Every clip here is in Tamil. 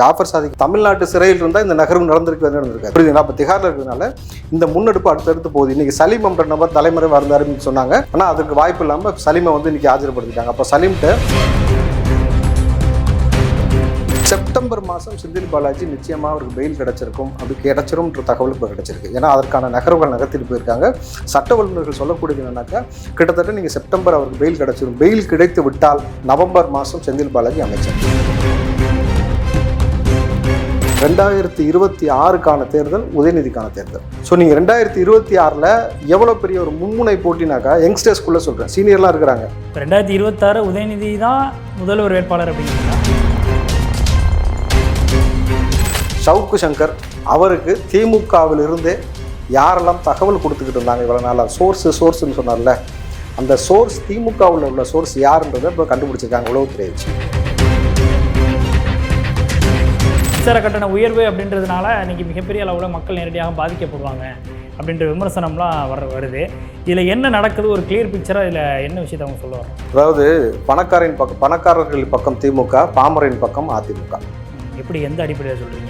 ஜாஃபர் சாதிக் தமிழ்நாட்டு சிறையில் இருந்தால் இந்த நகரம் நடந்திருக்கு நடந்திருக்கு புரியுதுங்களா? அப்போ திகாரில் இருக்கிறதுனால இந்த முன்னெடுப்பு அடுத்தடுத்து போகுது. இன்னைக்கு சலீம் என்ற நபர் தலைமுறை இருந்தாருன்னு சொன்னாங்க. ஆனால் அதுக்கு வாய்ப்பு இல்லாமல் சலீமை வந்து இன்னைக்கு ஆஜர்படுத்திட்டாங்க. அப்போ சலீம்கிட்ட செப்டம்பர் மாதம் செந்தில் பாலாஜி நிச்சயமாக அவருக்கு பெயில் கிடைச்சிருக்கும். அப்படி கிடச்சிரும்ன்ற தகவல் இப்போ கிடச்சிருக்கு. ஏன்னா அதற்கான நகர்வுகள் நகர்த்திட்டு போயிருக்காங்க. சட்ட வல்லுநர்கள் சொல்லக்கூடியது என்னன்னாக்கா கிட்டத்தட்ட நீங்கள் செப்டம்பர் அவருக்கு பெயில் கிடைச்சிரும். பெயில் கிடைத்து விட்டால் நவம்பர் மாதம் செந்தில் பாலாஜி அமைச்சர். ரெண்டாயிரத்தி இருபத்தி ஆறுக்கான தேர்தல் உதயநிதிக்கான தேர்தல். ஸோ நீங்கள் ரெண்டாயிரத்தி இருபத்தி ஆறில் எவ்வளோ பெரிய ஒரு மும்முனை போட்டினாக்கா யங்ஸ்டர்ஸ்குள்ளே சொல்கிறேன் சீனியர்லாம் இருக்கிறாங்க. ரெண்டாயிரத்தி இருபத்தாறு உதயநிதி தான் முதல்வர் வேட்பாளர் அப்படிங்கிறீங்களா? சவுக்கு சங்கர் அவருக்கு திமுகவில் இருந்தே யாரெல்லாம் தகவல் கொடுத்துக்கிட்டு இருந்தாங்க இவ்வளோ நாளாக சோர்ஸு சோர்ஸ்னு சொன்னார்ல. அந்த சோர்ஸ் திமுகவில் உள்ள சோர்ஸ் யாருன்றதை இப்போ கண்டுபிடிச்சிருக்காங்க உளவுத்துறை வச்சு. மின்சார கட்டண உயர்வு அப்படின்றதுனால இன்னைக்கு மிகப்பெரிய அளவில் மக்கள் நேரடியாக பாதிக்கப்படுவாங்க அப்படின்ற விமர்சனம்லாம் வர வருது. இதில் என்ன நடக்குது? ஒரு கிளியர் பிக்சராக இதில் என்ன விஷயத்தை அவங்க சொல்ல வரோம் அதாவது பணக்காரின் பக்கம் பணக்காரர்கள் பக்கம் திமுக பாமரின் பக்கம் அதிமுக. எப்படி எந்த அடிப்படையில் சொல்கிறீங்க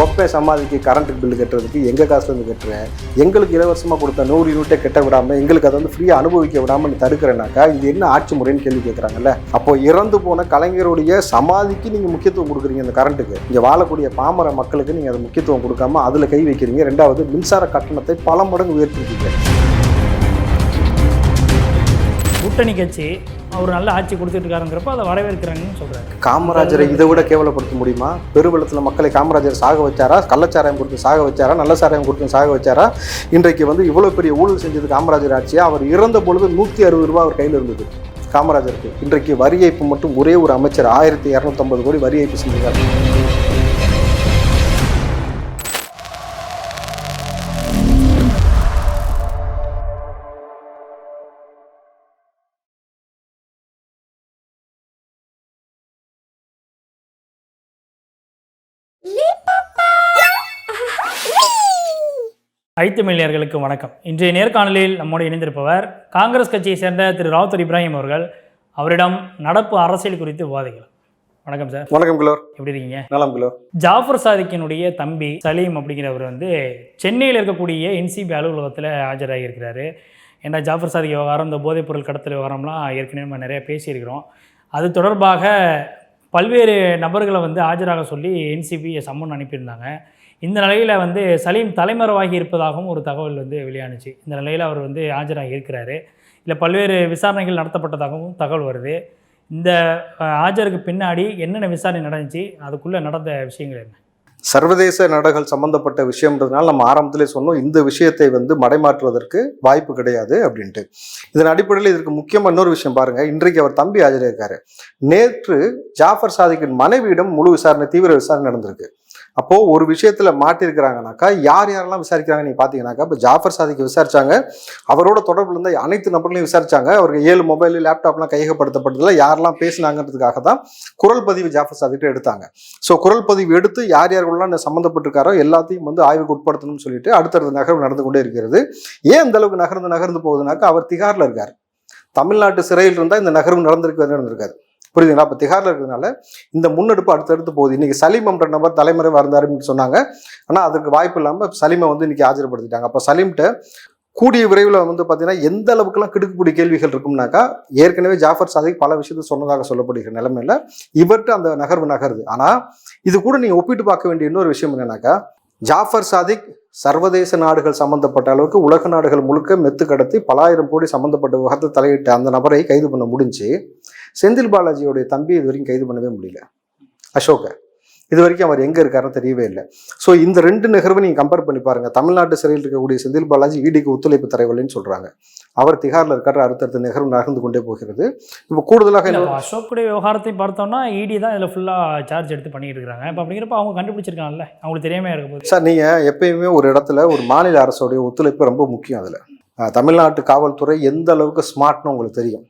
ஒப்பே சமாதிக்கு கரண்ட் பில்லு கட்டுறதுக்கு எங்கள் காசுலேருந்து கட்டுறேன் எங்களுக்கு இலவசமாக கொடுத்த நூறு யூனிட்டை கட்ட விடாமல் எங்களுக்கு அதை வந்து ஃப்ரீயாக அனுபவிக்க விடாமல் நீ தடுக்கிறேனாக்கா இது என்ன ஆட்சி முறைன்னு கேள்வி கேட்குறாங்கல்ல அப்போ இறந்து போன கலைஞருடைய சமாதிக்கு நீங்கள் முக்கியத்துவம் கொடுக்குறீங்க இந்த கரண்ட்டுக்கு இங்கே வாழக்கூடிய பாமர மக்களுக்கு நீங்கள் அதை முக்கியத்துவம் கொடுக்காம அதில் கை வைக்கிறீங்க. ரெண்டாவது மின்சார கட்டணத்தை பல மடங்கு உயர்த்திருக்கீங்க. கூட்டணி கட்சி அவர் நல்ல ஆட்சி கொடுத்துட்டு இருக்காருங்கிறப்ப அதை வரவேற்கிறாங்கன்னு சொல்கிறாரு காமராஜரை இதை விட கேவலப்படுத்த முடியுமா? பெருவெள்ளத்தில் மக்களை காமராஜர் சாக வச்சாரா? கள்ளச்சாராயம் கொடுத்து சாக வச்சாரா? நல்ல சாராயம் கொடுத்து சாக வச்சாரா? இன்றைக்கு வந்து இவ்வளோ பெரிய ஊழல் செஞ்சது காமராஜர் ஆட்சியாக அவர் இறந்த பொழுது நூற்றி அறுபது ரூபா அவர் கையில் இருந்தது காமராஜருக்கு. இன்றைக்கு வரி ஏய்ப்பு மட்டும் ஒரே ஒரு அமைச்சர் ஆயிரத்தி இரநூத்தம்பது கோடி வரி ஏய்ப்பு செஞ்சுருக்காரு. ஐத்துமில்லியர்களுக்கு வணக்கம். இன்றைய நேர்காணலில் நம்மோடு இணைந்திருப்பவர் காங்கிரஸ் கட்சியை சேர்ந்த திரு ராவுத்தர் இப்ராஹிம் அவர்கள். அவரிடம் நடப்பு அரசியல் குறித்து விவாதிக்கலாம் வணக்கம் சார். வணக்கம் கிலோர் எப்படி இருக்கீங்க? நலம் கிலோர் ஜாஃபர் சாதிக்கினுடைய தம்பி சலீம் அப்படிங்கிறவர் வந்து சென்னையில் இருக்கக்கூடிய என்சிபி அலுவலகத்தில் ஆஜராகி இருக்கிறாரு ஏன்னா ஜாஃபர் சாதிக் விவகாரம் இந்த போதைப்பொருள் கடத்தல் விவகாரம்லாம் ஏற்கனவே நம்ம நிறைய பேசியிருக்கிறோம். அது தொடர்பாக பல்வேறு நபர்களை வந்து ஆஜராக சொல்லி என்சிபி சம்மன் அனுப்பியிருந்தாங்க. இந்த நிலையில் வந்து சலீம் தலைமறைவாகி இருப்பதாகவும் ஒரு தகவல் வந்து வெளியானுச்சு. இந்த நிலையில் அவர் வந்து ஆஜராகி இருக்கிறாரு. இல்லை பல்வேறு விசாரணைகள் நடத்தப்பட்டதாகவும் தகவல் வருது. இந்த ஆஜருக்கு பின்னாடி என்னென்ன விசாரணை நடந்துச்சு? அதுக்குள்ளே நடந்த விஷயங்கள் என்ன? சர்வதேச நாடுகள் சம்பந்தப்பட்ட விஷயம்ன்றதுனால நம்ம ஆரம்பத்திலே சொன்னோம் இந்த விஷயத்தை வந்து மடைமாற்றுவதற்கு வாய்ப்பு கிடையாது அப்படின்ட்டு. இதன் அடிப்படையில் இதற்கு முக்கியமாக இன்னொரு விஷயம் பாருங்க. இன்றைக்கு அவர் தம்பி ஆஜராயிருக்காரு. நேற்று ஜாஃபர் சாதிக்கின் மனைவியிடம் முழு விசாரணை தீவிர விசாரணை நடந்திருக்கு. அப்போது ஒரு விஷயத்தில் மாட்டிருக்கிறாங்கனாக்கா யார் யாரெல்லாம் விசாரிக்கிறாங்க நீ பார்த்தீங்கன்னாக்கா இப்போ ஜாஃபர் சாதிக்கு விசாரிச்சாங்க. அவரோட தொடர்பில் இருந்த அனைத்து நபர்களையும் விசாரிச்சாங்க. அவருக்கு ஏழு மொபைல் லேப்டாப்லாம் கையகப்படுத்தப்பட்டதுல யாரெல்லாம் பேசினாங்கிறதுக்காக தான் குரல் பதிவு ஜாஃபர் சாதிக்கிட்ட எடுத்தாங்க. ஸோ குரல் பதிவு எடுத்து யார் யாரெல்லாம் சம்மந்தப்பட்டிருக்காரோ எல்லாத்தையும் வந்து ஆய்வுக்கு உட்படுத்தணும்னு சொல்லிட்டு அடுத்தடுத்த நகர்வு நடந்து கொண்டே இருக்கிறது. ஏன் அந்த அளவுக்கு நகர்ந்து நகர்ந்து போகுதுனாக்கா அவர் திகாரில் இருக்கார். தமிழ்நாட்டு சிறையில் இருந்தால் இந்த நகர்வு நடந்திருக்கு நடந்திருக்காது. புரியுதுங்களா? அப்போ திகாரில் இருக்கிறதுனால இந்த முன்னெடுப்பு அடுத்தடுத்து போகுது. இன்னைக்கு சலீம் என்ற நபர் தலைமுறை இருந்தாருன்னு சொன்னாங்க. ஆனால் அதுக்கு வாய்ப்பு இல்லாமல் சலீமை வந்து இன்னைக்கு ஆஜர்படுத்திட்டாங்க. அப்போ சலீம்கிட்ட கூடிய விரைவில் வந்து பார்த்தீங்கன்னா எந்த அளவுக்குலாம் கிடுக்குப்பிடி கேள்விகள் இருக்கும்னாக்கா ஏற்கனவே ஜாஃபர் சாதிக் பல விஷயத்தை சொன்னதாக சொல்லப்படுகிற நிலைமையில இவர்கிட்ட அந்த நகர்வு நகருது. ஆனால் இது கூட நீங்கள் ஒப்பிட்டு பார்க்க வேண்டிய இன்னொரு விஷயம் என்னன்னாக்கா ஜாஃபர் சாதிக் சர்வதேச நாடுகள் சம்பந்தப்பட்ட அளவுக்கு உலக நாடுகள் முழுக்க மெத்து கடத்தி பலாயிரம் கோடி சம்பந்தப்பட்ட விவகாரத்தை தலையிட்ட அந்த நபரை கைது பண்ண முடிஞ்சு செந்தில் பாலாஜியோடைய தம்பி இது வரைக்கும் கைது பண்ணவே முடியல. அசோக. இது வரைக்கும் அவர் எங்க இருக்காருன்னு தெரியவே இல்லை. ஸோ இந்த ரெண்டு நிகழ்வை நீங்க கம்பேர் பண்ணி பாருங்க. தமிழ்நாட்டு சிறையில் இருக்கக்கூடிய செந்தில் பாலாஜி ஈடிக்கு ஒத்துழைப்பு தரவில்லைன்னு சொல்றாங்க. அவர் திகார்ல இருக்காரு அடுத்தடுத்த நிகழ்வு நகர்ந்து கொண்டே போகிறது. இப்போ கூடுதலாக அசோக்குடைய விவகாரத்தை பார்த்தோம்னா இடி தான் இதில் ஃபுல்லாக சார்ஜ் எடுத்து பண்ணிட்டு இருக்காங்க. இப்போ அப்படிங்கிறப்ப அவங்க கண்டுபிடிச்சிருக்காங்கல்ல? அவங்களுக்கு தெரியாம இருக்க போது சார் நீங்க எப்பயுமே ஒரு இடத்துல ஒரு மாநில அரசோடைய ஒத்துழைப்பு ரொம்ப முக்கியம் அதுல. தமிழ்நாட்டு காவல்துறை எந்த அளவுக்கு ஸ்மார்ட்னு உங்களுக்கு தெரியும்.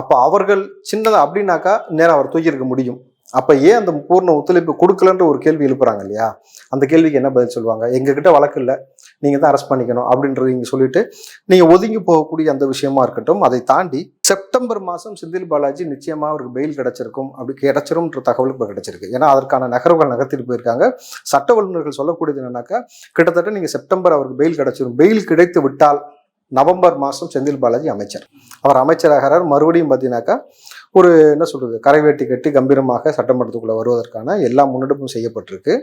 அப்போ அவர்கள் சின்னதா அப்படின்னாக்கா நேரம் அவர் தூக்கியிருக்க முடியும். அப்போ ஏன் அந்த பூர்ண ஒத்துழைப்பு கொடுக்கலன்ற ஒரு கேள்வி எழுப்புறாங்க இல்லையா? அந்த கேள்விக்கு என்ன பதில் சொல்லுவாங்க? எங்ககிட்ட வழக்கு இல்லை. நீங்கள் தான் அரெஸ்ட் பண்ணிக்கணும் அப்படின்றது நீங்கள் சொல்லிட்டு நீங்கள் ஒதுங்கி போகக்கூடிய அந்த விஷயமா இருக்கட்டும் அதை தாண்டி செப்டம்பர் மாதம் செந்தில் பாலாஜி நிச்சயமாக அவருக்கு பெயில் கிடைச்சிருக்கும் அப்படி கிடைச்சிரும்ன்ற தகவல் இப்போ கிடச்சிருக்கு. ஏன்னா அதற்கான நகர்வுகள் நகர்த்திட்டு போயிருக்காங்க. சட்ட வல்லுநர்கள் சொல்லக்கூடியது என்னன்னாக்கா கிட்டத்தட்ட நீங்கள் செப்டம்பர் அவருக்கு பெயில் கிடச்சிரும். பெயில் கிடைத்து விட்டால் நவம்பர் மாதம் செந்தில் பாலாஜி அமைச்சர். அவர் அமைச்சராகிறார். மறுபடியும் பார்த்தீங்கன்னாக்கா ஒரு என்ன சொல்கிறது கரைவேட்டி கட்டி கம்பீரமாக சட்டமன்றத்துக்குள்ளே வருவதற்கான எல்லா முன்னெடுப்பும் செய்யப்பட்டிருக்கு.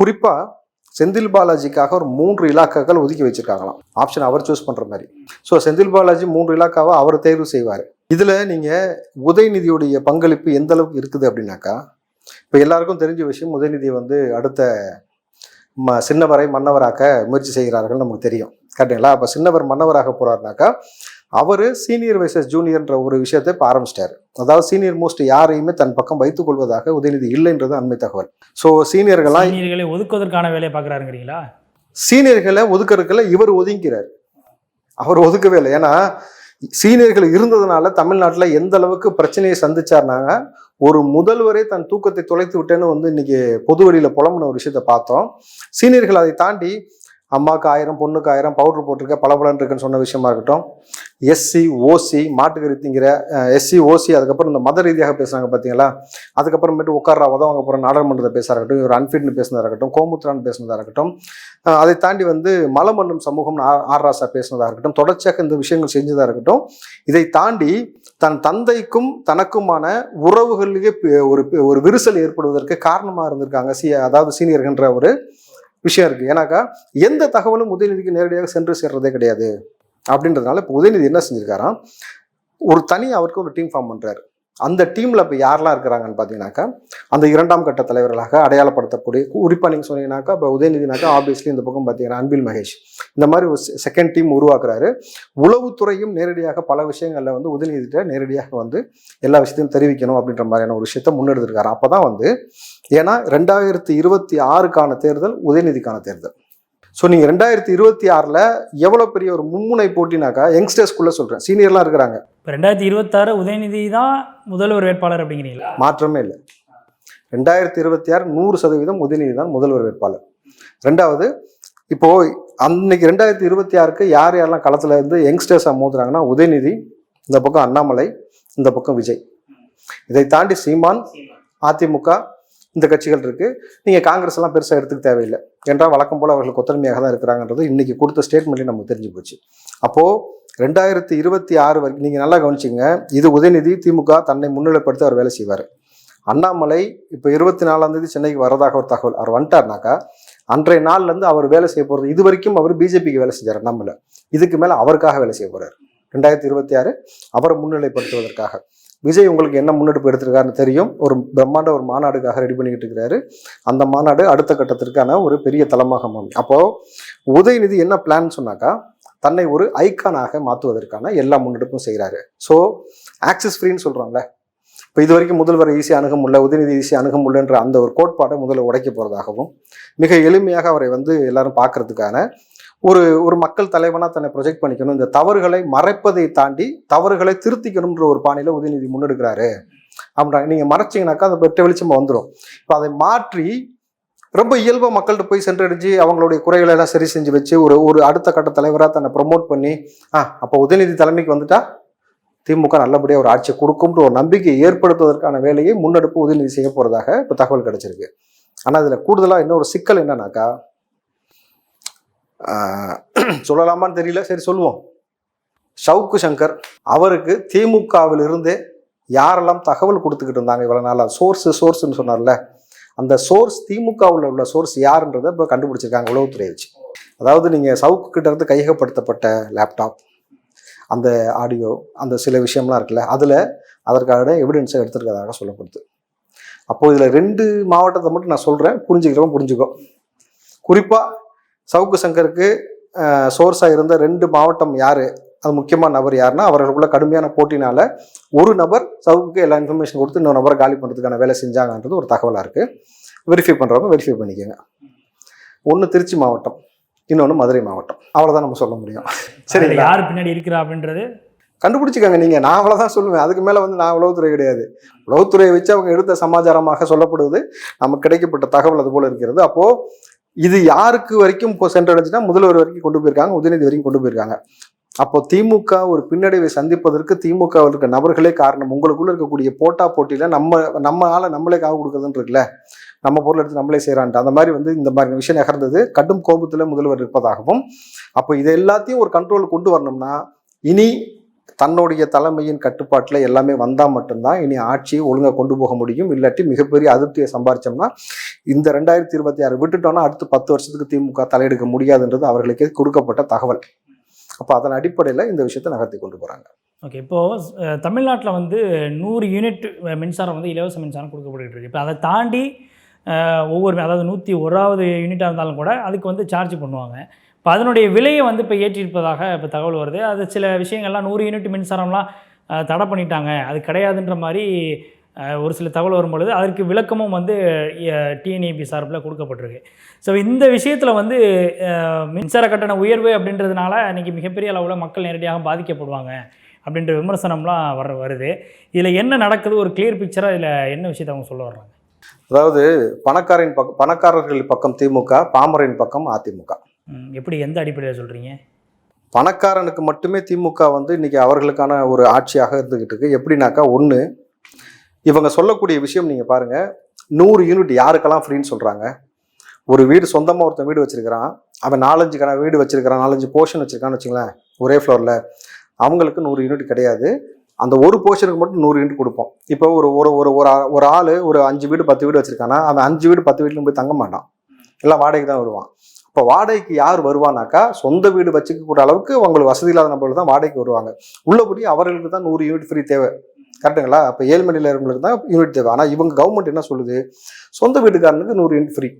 குறிப்பாக செந்தில் பாலாஜிக்காக ஒரு மூன்று இலாக்காக்கள் ஒதுக்கி வச்சிருக்காங்களாம். ஆப்ஷன் அவர் சூஸ் பண்ணுற மாதிரி. ஸோ செந்தில் பாலாஜி மூன்று இலாக்காவை அவர் தேர்வு செய்வார். இதில் நீங்கள் உதயநிதியுடைய பங்களிப்பு எந்த அளவுக்கு இருக்குது அப்படின்னாக்கா இப்போ எல்லாருக்கும் தெரிஞ்ச விஷயம் உதயநிதி வந்து அடுத்த ம சின்னவரை மன்னவராக்க முயற்சி செய்கிறார்கள் நமக்கு தெரியும். கரெக்டுங்களா அப்போ சின்னவர் மன்னவராக போறாருனாக்கா அவர் சீனியர் வைசஸ் ஜூனியர்ன்ற ஒரு விஷயத்தை இப்போ ஆரம்பிச்சிட்டாரு. அதாவது சீனியர் மோஸ்ட் யாரையுமே தன் பக்கம் வைத்துக் கொள்வதாக உதயநிதி இல்லைன்றது அண்மை தகவல். ஸோ சீனியர்கள்லாம் சீனியர்களை ஒதுக்குவதற்கான வேலையை பார்க்குறாருங்கிறீங்களா? சீனியர்களை ஒதுக்குறதுக்குள்ள இவர் ஒதுங்கிறார். அவர் ஒதுக்கவே இல்லை. ஏன்னா சீனியர்கள் இருந்ததுனால தமிழ்நாட்டில் எந்த அளவுக்கு பிரச்சனையை சந்திச்சார்னாங்க ஒரு முதல்வரே தன் தூக்கத்தை தொலைத்து விட்டேன்னு வந்து இன்னைக்கு பொது வெளியில புலம்புன ஒரு விஷயத்த பார்த்தோம். சீனியர்கள் அதை தாண்டி அம்மாவுக்கு ஆயிரம் பொண்ணுக்கு ஆயிரம் பவுடர் போட்டிருக்க பளபளன்னு இருக்குன்னு சொன்ன விஷயமா இருக்கட்டும். எஸ்சி ஓசி மாட்டுக்கறி திங்கிற எஸ்சி ஓசி அதுக்கப்புறம் இந்த மத ரீதியாக பேசுகிறாங்க பார்த்தீங்களா அதுக்கப்புறமேட்டு உட்கார உதவங்க போகிற நாடாளுமன்றத்தை பேச இருக்கட்டும் இவர் அன்ஃபிட்னு பேசினதாக இருக்கட்டும் கோமுத்ரான்னு பேசினதாக இருக்கட்டும். அதை தாண்டி வந்து மலமண்ணும் சமூகம் ஆர் ராசா பேசினதாக இருக்கட்டும் தொடர்ச்சியாக இந்த விஷயங்கள் செஞ்சதாக இருக்கட்டும். இதை தாண்டி தன் தந்தைக்கும் தனக்குமான உறவுகளிலேயே ஒரு ஒரு விரிசல் ஏற்படுவதற்கு காரணமாக இருந்திருக்காங்க. சி அதாவது சீனியர்கின்ற ஒரு விஷயம் இருக்குது ஏன்னாக்கா எந்த தகவலும் உதயநிதிக்கு நேரடியாக சென்று சேர்றதே கிடையாது. அப்படின்றதுனால இப்போ உதயநிதி என்ன செஞ்சிருக்காராம்? ஒரு தனி அவருக்கு ஒரு டீம் ஃபார்ம் பண்ணுறாரு அந்த டீமில் இப்போ யாரெல்லாம் இருக்கிறாங்கன்னு பார்த்தீங்கன்னாக்கா அந்த இரண்டாம் கட்ட தலைவர்களாக அடையாளப்படுத்தக்கூடிய குறிப்பாக நீங்கள் சொன்னீங்கன்னாக்கா இப்போ உதயநிதினாக்கா ஆப்வியஸ்லி இந்த பக்கம் பார்த்தீங்கன்னா அன்பில் மகேஷ். இந்த மாதிரி ஒரு செகண்ட் டீம் உருவாக்குறாரு. உளவுத்துறையும் நேரடியாக பல விஷயங்களில் வந்து உதயநிதிட்ட நேரடியாக வந்து எல்லா விஷயத்தையும் தெரிவிக்கணும் அப்படின்ற மாதிரியான ஒரு விஷயத்த முன்னெடுத்துருக்காரு. அப்போ தான் வந்து ஏன்னா ரெண்டாயிரத்தி இருபத்தி ஆறுக்கான தேர்தல் உதயநிதிக்கான தேர்தல். ஸோ நீங்கள் ரெண்டாயிரத்தி இருபத்தி ஆறில் எவ்வளோ பெரிய ஒரு மும்முனை போட்டினாக்கா யங்ஸ்டர்ஸ்குள்ளே சொல்கிறேன் சீனியர்லாம் இருக்கிறாங்க. இப்போ ரெண்டாயிரத்தி இருபத்தாறு உதயநிதி தான் முதல்வர் வேட்பாளர் அப்படிங்கிறீங்களா? மாற்றமே இல்லை. ரெண்டாயிரத்தி இருபத்தி ஆறு நூறு சதவீதம் உதயநிதி தான் முதல்வர் வேட்பாளர். ரெண்டாவது இப்போ அன்னைக்கு ரெண்டாயிரத்தி இருபத்தி ஆறுக்கு யார் யாரெல்லாம் களத்தில் இருந்து யங்ஸ்டர்ஸாக மோதுறாங்கன்னா உதயநிதி இந்த பக்கம் அண்ணாமலை இந்த பக்கம் விஜய். இதை தாண்டி சீமான். அதிமுக இந்த கட்சிகள் இருக்குது நீங்கள் காங்கிரஸ் எல்லாம் பெருசாக எடுத்துக்க தேவையில்லை. என்றால் வழக்கம் போல அவர்கள் கொத்தன்மையாக தான் இருக்கிறாங்கன்றது இன்றைக்கி கொடுத்த ஸ்டேட்மெண்ட்லேயே நமக்கு தெரிஞ்சு போச்சு. அப்போது ரெண்டாயிரத்தி இருபத்தி ஆறு வரைக்கும் நீங்கள் நல்லா கவனிச்சிங்க இது உதயநிதி திமுக தன்னை முன்னிலைப்படுத்தி அவர் வேலை செய்வார். அண்ணாமலை இப்போ இருபத்தி நாலாம் தேதி சென்னைக்கு வரதாக ஒரு தகவல். அவர் வந்துட்டார்னாக்கா அன்றைய நாள்லேருந்து அவர் வேலை செய்ய போகிறது இது வரைக்கும் அவர் பிஜேபிக்கு வேலை செஞ்சார் அண்ணாமலை. இதுக்கு மேலே அவருக்காக வேலை செய்ய போகிறார் ரெண்டாயிரத்தி இருபத்தி ஆறு அவரை முன்னிலைப்படுத்துவதற்காக. விஜய் உங்களுக்கு என்ன முன்னெடுப்பு எடுத்திருக்காருன்னு தெரியும். ஒரு பிரம்மாண்ட ஒரு மாநாடுக்காக ரெடி பண்ணிக்கிட்டு இருக்கிறாரு. அந்த மாநாடு அடுத்த கட்டத்திற்கான ஒரு பெரிய தளமாக அமையும். அப்போது உதயநிதி என்ன பிளான் சொன்னாக்கா தன்னை ஒரு ஐக்கானாக மாற்றுவதற்கான எல்லா முன்னெடுப்பும் செய்கிறாரு ஸோ ஆக்சிஸ் ஃப்ரீன்னு சொல்கிறாங்களே இப்போ இது வரைக்கும் முதல்வர் ஈஸியாக அணுக முடியல உதயநிதி ஈஸியாக அணுக முடியலன்ற அந்த ஒரு கோட்பாடை முதல்ல உடைக்க போகிறதாகவும் மிக எளிமையாக அவரை வந்து எல்லாரும் பார்க்கறதுக்கான ஒரு ஒரு மக்கள் தலைவனாக தன்னை ப்ரொஜெக்ட் பண்ணிக்கணும். இந்த தவறுகளை மறைப்பதை தாண்டி தவறுகளை திருத்திக்கணுன்ற ஒரு பாணியில் உதயநிதி முன்னெடுக்கிறாரு. அப்படின்றாங்க நீங்கள் மறைச்சிங்கனாக்கா அதை பெற்ற வெளிச்சமாக வந்துடும் இப்போ அதை மாற்றி ரொம்ப இயல்பாக மக்கள்கிட்ட போய் சென்றடைஞ்சு அவங்களுடைய குறைகளை எல்லாம் சரி செஞ்சு வச்சு ஒரு ஒரு அடுத்த கட்ட தலைவராக தன்னை ப்ரொமோட் பண்ணி ஆ அப்போ உதயநிதி தலைமைக்கு வந்துட்டா திமுக நல்லபடியாக ஒரு ஆட்சியை கொடுக்கும்ன்ற ஒரு நம்பிக்கை ஏற்படுத்துவதற்கான வேலையை முன்னெடுப்பு உதயநிதி செய்ய போகிறதாக இப்போ தகவல் கிடைச்சிருக்கு. ஆனால் இதில் கூடுதலாக இன்னொரு சிக்கல் என்னன்னாக்கா சொல்லலாமான்னு தெரியல. சரி சொல்லுவோம். ஷவுக்கு சங்கர் அவருக்கு திமுகவிலிருந்தே யாரெல்லாம் தகவல் கொடுத்துக்கிட்டு இருந்தாங்க இவ்வளோ நாளாக சோர்ஸு சோர்ஸ்னு சொன்னார்ல. அந்த சோர்ஸ் திமுகவில் உள்ள சோர்ஸ் யாருன்றதை இப்போ கண்டுபிடிச்சிருக்காங்க உளவுத்துறை வச்சு. அதாவது நீங்கள் சவுக்கு கிட்ட இருந்து கையகப்படுத்தப்பட்ட லேப்டாப் அந்த ஆடியோ அந்த சில விஷயம்லாம் இருக்குல்ல அதில் அதற்கான எவிடன்ஸை எடுத்துருக்கிறதாக சொல்லப்படுது. அப்போது இதில் ரெண்டு மாவட்டத்தை மட்டும் நான் சொல்கிறேன் புரிஞ்சுக்கிறவன் புரிஞ்சுக்கோ. குறிப்பாக சவுக்கு சங்கருக்கு சோர்ஸாக இருந்த ரெண்டு மாவட்டம் யார்? அது முக்கியமான நபர் யாருன்னா அவர்களுக்குள்ள கடுமையான போட்டினால ஒரு நபர் சவுக்குக்கு எல்லா இன்ஃபர்மேஷன் கொடுத்து இன்னொரு நபரை காலி பண்ணுறதுக்கான வேலை செஞ்சாங்கன்றது ஒரு தகவலாக இருக்குது வெரிஃபை பண்ணுறவங்க வெரிஃபை பண்ணிக்கோங்க. ஒன்று திருச்சி மாவட்டம் இன்னொன்று மதுரை மாவட்டம். அவ்வளோதான் நம்ம சொல்ல முடியும். சரி யார் பின்னாடி இருக்கிறா அப்படின்றது? கண்டுபிடிச்சிக்கங்க நீங்க. நான் அவ்வளவுதான் சொல்லுவேன். அதுக்கு மேல வந்து நான் உளவுத்துறை கிடையாது. உளவுத்துறையை வச்சு அவங்க எடுத்த சமாச்சாரமாக சொல்லப்படுவது நமக்கு கிடைக்கப்பட்ட தகவல் அது போல இருக்கிறது. அப்போ இது யாருக்கு வரைக்கும் இப்போ சென்றடைஞ்சுன்னா முதல்வர் வரைக்கும் கொண்டு போயிருக்காங்க உதயநிதி வரைக்கும் கொண்டு போயிருக்காங்க. அப்போ திமுக ஒரு பின்னடைவை சந்திப்பதற்கு திமுக இருக்க நபர்களே காரணம். உங்களுக்குள்ள இருக்கக்கூடிய போட்டா போட்டியில நம்ம நம்ம ஆளை நம்மளே காவு கொடுக்குறதுன்னு இருக்குல்ல? நம்ம பொருள் எடுத்து நம்மளே செய்யறான்ட்டு அந்த மாதிரி வந்து இந்த மாதிரி விஷயம் நகர்ந்தது. கடும் கோபத்துல முதல்வர் இருப்பதாகவும் அப்போ இது எல்லாத்தையும் ஒரு கண்ட்ரோல் கொண்டு வரணும்னா இனி தன்னுடைய தலைமையின் கட்டுப்பாட்டில் எல்லாமே வந்தால் மட்டும்தான் இனி ஆட்சியை ஒழுங்காக கொண்டு போக முடியும். இல்லாட்டி மிகப்பெரிய அதிருப்தியை சம்பாரிச்சோம்னா இந்த ரெண்டாயிரத்தி இருபத்தி ஆறு விட்டுட்டோம்னா அடுத்து பத்து வருஷத்துக்கு திமுக தலையெடுக்க முடியாதுன்றது அவர்களுக்கே கொடுக்கப்பட்ட தகவல். அப்போ அதன் அடிப்படையில் இந்த விஷயத்தை நகர்த்தி கொண்டு போகிறாங்க ஓகே இப்போது தமிழ்நாட்டில் வந்து நூறு யூனிட் மின்சாரம் வந்து இலவச மின்சாரம் கொடுக்கப்பட்டு இருக்கு. இப்போ அதை தாண்டி ஒவ்வொரு அதாவது நூற்றி ஓராவது யூனிட்டாக இருந்தாலும் கூட அதுக்கு வந்து சார்ஜ் பண்ணுவாங்க. இப்போ அதனுடைய விலையை வந்து இப்போ ஏற்றிருப்பதாக இப்போ தகவல் வருது. அது சில விஷயங்கள்லாம் நூறு யூனிட் மின்சாரம்லாம் தடை பண்ணிட்டாங்க. அது கிடையாதுன்ற மாதிரி ஒரு சில தகவல் வரும்பொழுது அதற்கு விளக்கமும் வந்து டிஎன்ஏபி சார்பில் கொடுக்கப்பட்டிருக்கு. ஸோ இந்த விஷயத்தில் வந்து மின்சார கட்டண உயர்வு அப்படின்றதுனால இன்றைக்கி மிகப்பெரிய அளவில் மக்கள் நேரடியாக பாதிக்கப்படுவாங்க அப்படின்ற விமர்சனம்லாம் வர வருது. இதில் என்ன நடக்குது? ஒரு கிளியர் பிக்சராக இதில் என்ன விஷயத்தை அவங்க சொல்ல வர்றாங்க? அதாவது பணக்காரின் பக்கம் பணக்காரர்கள் பக்கம் திமுக பாமரின் பக்கம் அதிமுக எப்படி எந்த அடிப்படையில் சொல்கிறீங்க பணக்காரனுக்கு மட்டுமே திமுக வந்து இன்னைக்கு அவர்களுக்கான ஒரு ஆட்சியாக இருந்துக்கிட்டு இருக்கு. எப்படின்னாக்கா ஒன்று இவங்க சொல்லக்கூடிய விஷயம் நீங்கள் பாருங்கள் நூறு யூனிட் யாருக்கெல்லாம் ஃப்ரீன்னு சொல்கிறாங்க ஒரு வீடு சொந்தமாக ஒருத்தன் வீடு வச்சுருக்கிறான். அவன் நாலஞ்சு கண வீடு வச்சுருக்கிறான் நாலஞ்சு போர்ஷன் வச்சுருக்கான்னு வச்சுங்களேன் ஒரே ஃப்ளோரில் அவங்களுக்கு நூறு யூனிட் கிடையாது. அந்த ஒரு போர்ஷனுக்கு மட்டும் நூறு யூனிட் கொடுப்போம். இப்போ ஒரு ஒரு ஒரு ஒரு ஆ- ஒரு ஆள் ஒரு அஞ்சு வீடு பத்து வீடு வச்சுருக்கானா அவன் அஞ்சு வீடு பத்து வீட்லையும் போய் தங்க மாட்டான். எல்லாம் வாடகைக்கு தான் வருவான். இப்போ வாடகைக்கு யார் வருவானாக்கா சொந்த வீடு வச்சுக்க அளவுக்கு அவங்களுக்கு வசதி இல்லாத நபர்கள் தான் வாடகைக்கு வருவாங்க. உள்ளபடி அவர்களுக்கு தான் நூறு யூனிட் ஃப்ரீ தேவை. கரெக்டுங்களா அப்போ ஏழ்மணியில் இருக்கவங்களுக்கு தான் யூனிட் தேவை. ஆனால் இவங்க கவர்மெண்ட் என்ன சொல்லுது? சொந்த வீட்டுக்காரனுக்கு நூறு யூனிட் ஃப்ரீ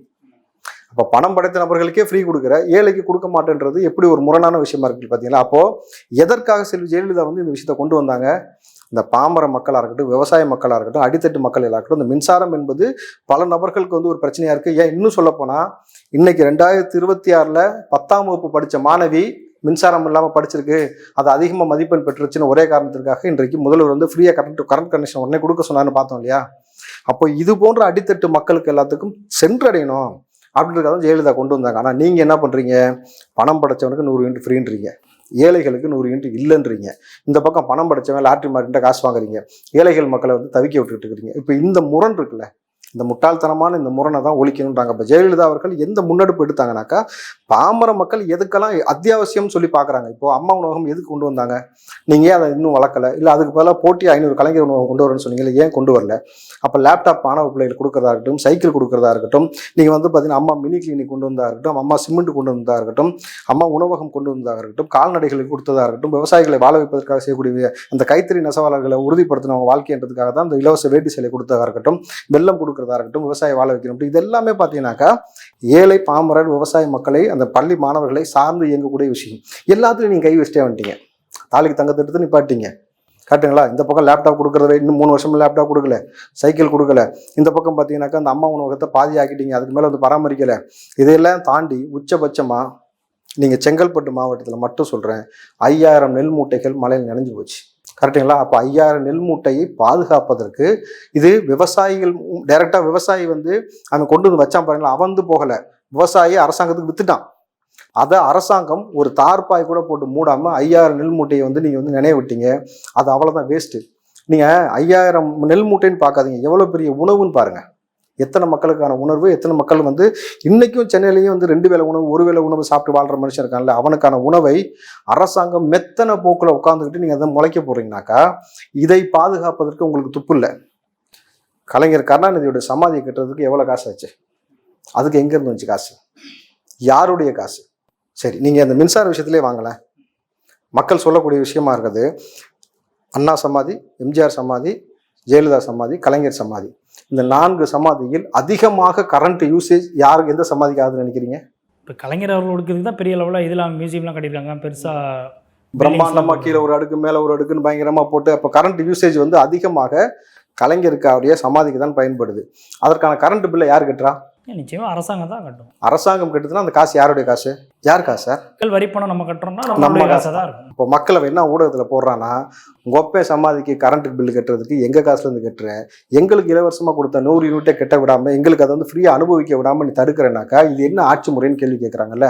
அப்போ பணம் படைத்த நபர்களுக்கே ஃப்ரீ கொடுக்குற ஏழைக்கு கொடுக்க மாட்டேன்றது எப்படி ஒரு முரணான விஷயமா இருக்குது பார்த்தீங்களா அப்போ எதற்காக செல்வி ஜெயலலிதா வந்து இந்த விஷயத்தை கொண்டு வந்தாங்க? இந்த பாமர மக்களாக இருக்கட்டும் விவசாய மக்களாக இருக்கட்டும் அடித்தட்டு மக்கள் இருக்கட்டும் இந்த மின்சாரம் என்பது பல நபர்களுக்கு வந்து ஒரு பிரச்சனையாக இருக்குது ஏன் இன்னும் சொல்லப்போனால் இன்னைக்கு ரெண்டாயிரத்தி இருபத்தி ஆறில் பத்தாம் வகுப்பு படித்த மாணவி மின்சாரம் இல்லாமல் படிச்சிருக்கு. அது அதிகமாக மதிப்பெண் பெற்றுச்சுன்னு ஒரே காரணத்திற்காக இன்றைக்கு முதல்வர் வந்து ஃப்ரீயாக கரண்ட் கரண்ட் கனெக்ஷன் உடனே கொடுக்க சொன்னார்னு பார்த்தோம் இல்லையா? அப்போ இது போன்ற அடித்தட்டு மக்களுக்கு எல்லாத்துக்கும் சென்றடையணும். அப்படின்றத ஜெயலலிதா கொண்டு வந்தாங்க. ஆனால் நீங்கள் என்ன பண்ணுறீங்க பணம் படைச்சவனுக்கு நூறு யூனிட் ஃப்ரீன்றீங்க ஏழைகளுக்கு நூறு யூனிட் இல்லைன்றீங்க. இந்த பக்கம் பணம் படைச்சவன் லாட்ரி மார்க்கிட்ட காசு வாங்குறீங்க. ஏழைகள் மக்களை வந்து தவிக்க விட்டுக்கிட்டு இருக்கிறீங்க. இப்போ இந்த முரண் இருக்குல்ல? இந்த முட்டாள்தனமான இந்த முரணை தான் ஒழிக்கணுன்றாங்க இப்போ ஜெயலலிதா அவர்கள் எந்த முன்னெடுப்பு எடுத்தாங்கனாக்கா பாமர மக்கள் எதுக்கெல்லாம் அத்தியாவசியம்னு சொல்லி பார்க்குறாங்க இப்போ அம்மா உணவகம் எதுக்கு கொண்டு வந்தாங்க? நீங்கள் ஏன் அதை இன்னும் வளர்க்கல? இல்லை அதுக்கு பதிலாக போட்டி ஐநூறு கலைஞர் உணவகம் கொண்டு வரணும்னு சொன்னீங்களே ஏன் கொண்டு வரல? அப்போ லேப்டாப் மாணவ பிள்ளைகள் கொடுக்குறதா இருக்கட்டும் சைக்கிள் கொடுக்குறதா இருக்கட்டும் நீங்கள் வந்து பார்த்தீங்கன்னா அம்மா மினி கிளினிக் கொண்டு வந்தா இருக்கட்டும் அம்மா சிமெண்ட் கொண்டு வந்ததா இருக்கட்டும் அம்மா உணவகம் கொண்டு வந்ததாக இருக்கட்டும் கால்நடைகளுக்கு கொடுத்ததா இருக்கட்டும் விவசாயிகளை வாழ வைப்பதற்காக செய்யக்கூடிய அந்த கைத்தறி நெசவாளர்களை உறுதிப்படுத்தினவங்க வாழ்க்கைன்றதுக்காக தான் அந்த இலவச வேட்டி சேலை கொடுத்ததாக இருக்கட்டும் வெள்ளம் கொடுக்கறதா இருக்கட்டும் விவசாய வாழ வைக்கணும் இது எல்லாமே பார்த்தீங்கன்னாக்கா ஏழை பாமரர் விவசாய மக்களை அந்த பள்ளி மாணவர்களை சார்ந்து இயங்கக்கூடிய விஷயம். எல்லாத்துலையும் நீங்கள் கை வச்சுட்டே வந்துட்டீங்க. தாலிக்கு தங்க திட்டத்தை நிப்பாட்டிங்க காட்டுங்களா இந்த பக்கம் லேப்டாப் கொடுக்குறத இன்னும் மூணு வருஷமும் லேப்டாப் கொடுக்கல. சைக்கிள் கொடுக்கல. இந்த பக்கம் பார்த்தீங்கன்னாக்கா அந்த அம்மா உணவகத்தை பாதி ஆக்கிட்டீங்க அதுக்கு மேலே வந்து பராமரிக்கலை. இதையெல்லாம் தாண்டி உச்சபட்சமாக நீங்கள் செங்கல்பட்டு மாவட்டத்தில் மட்டும் சொல்கிறேன் ஐயாயிரம் நெல் மூட்டைகள் மழையில் நனைஞ்சு போச்சு. கரெக்டுங்களா? அப்போ ஐயாயிரம் நெல் மூட்டையை பாதுகாப்பதற்கு இது விவசாயிகள் டைரெக்டாக விவசாயி வந்து அவன் கொண்டு வந்து வச்சான் பாருங்களா அவந்து வந்து போகலை. விவசாயி அரசாங்கத்துக்கு வித்துட்டான். அதை அரசாங்கம் ஒரு தார்பாய் கூட போட்டு மூடாமல் ஐயாயிரம் நெல் மூட்டையை வந்து நீங்கள் வந்து நினைவு விட்டீங்க. அது அவ்வளோதான் வேஸ்ட்டு நீங்கள் ஐயாயிரம் நெல் மூட்டைன்னு பார்க்காதீங்க. எவ்வளோ பெரிய உணவுன்னு பாருங்கள் எத்தனை மக்களுக்கான உணர்வு எத்தனை மக்கள் வந்து இன்னைக்கும் சென்னையிலையும் வந்து ரெண்டு வேளை உணவு ஒரு வேளை உணவு சாப்பிட்டு வாழ்ற மனுஷன் இருக்கான்ல அவனுக்கான உணவை அரசாங்கம் மெத்தனை போக்கில் உட்காந்துக்கிட்டு நீங்கள் அதை முளைக்க போறீங்கனாக்கா இதை பாதுகாப்பதற்கு உங்களுக்கு துப்பு இல்லை. கலைஞர் கருணாநிதியோட சமாதியை கட்டுறதுக்கு எவ்வளோ காசு ஆச்சு? அதுக்கு எங்கேருந்து வந்துச்சு காசு? யாருடைய காசு? சரி நீங்கள் அந்த மின்சார விஷயத்திலே வாங்கலை மக்கள் சொல்லக்கூடிய விஷயமா இருக்குது. அண்ணா சமாதி எம்ஜிஆர் சமாதி ஜெயலலிதா சமாதி கலைஞர் சமாதி. இந்த நான்கு சமாதியில் அதிகமாக கரண்ட் யூசேஜ் யாருக்கு எந்த சமாதிக்கு ஆகுதுன்னு நினைக்கிறீங்க? இப்போ கலைஞர் அவர்கள் கொடுக்கறதுக்கு தான் பெரிய லெவலில் இதெல்லாம் மியூசியம்லாம் கட்டியிருக்காங்க. பெருசாக பிரம்மாண்டமா கீழே ஒரு அடுக்கு மேலே ஒரு அடுக்குன்னு பயங்கரமா போட்டு அப்போ கரண்ட் யூசேஜ் வந்து அதிகமாக கலைஞருக்கு அவருடைய சமாதிக்கு தான் பயன்படுது. அதற்கான கரண்ட் பில்லை யார் கட்டுறா? நிச்சயமாக அரசாங்கம் தான் கட்டும். அரசாங்கம் கட்டுதுன்னா அந்த காசு யாருடைய காசு? யார் காசு சார்? மக்கள் வரி பணம் நம்ம கட்டுறோம்னா நம்ம காசு தான் இருக்கும். இப்போ மக்களை என்ன ஊடகத்தில் போடுறான்னா ஒப்பே சமாதிக்கு கரண்ட் பில்லு கட்டுறதுக்கு எங்கள் காசுலேருந்து கட்டுற? எங்களுக்கு இலவசமாக கொடுத்த நூறு யூனிட்டை கட்ட விடாமல் எங்களுக்கு அதை வந்து ஃப்ரீயாக அனுபவிக்க விடாமல் நீ தடுக்கிறேனாக்கா இது என்ன ஆட்சி முறைன்னு கேள்வி கேட்குறாங்கல்ல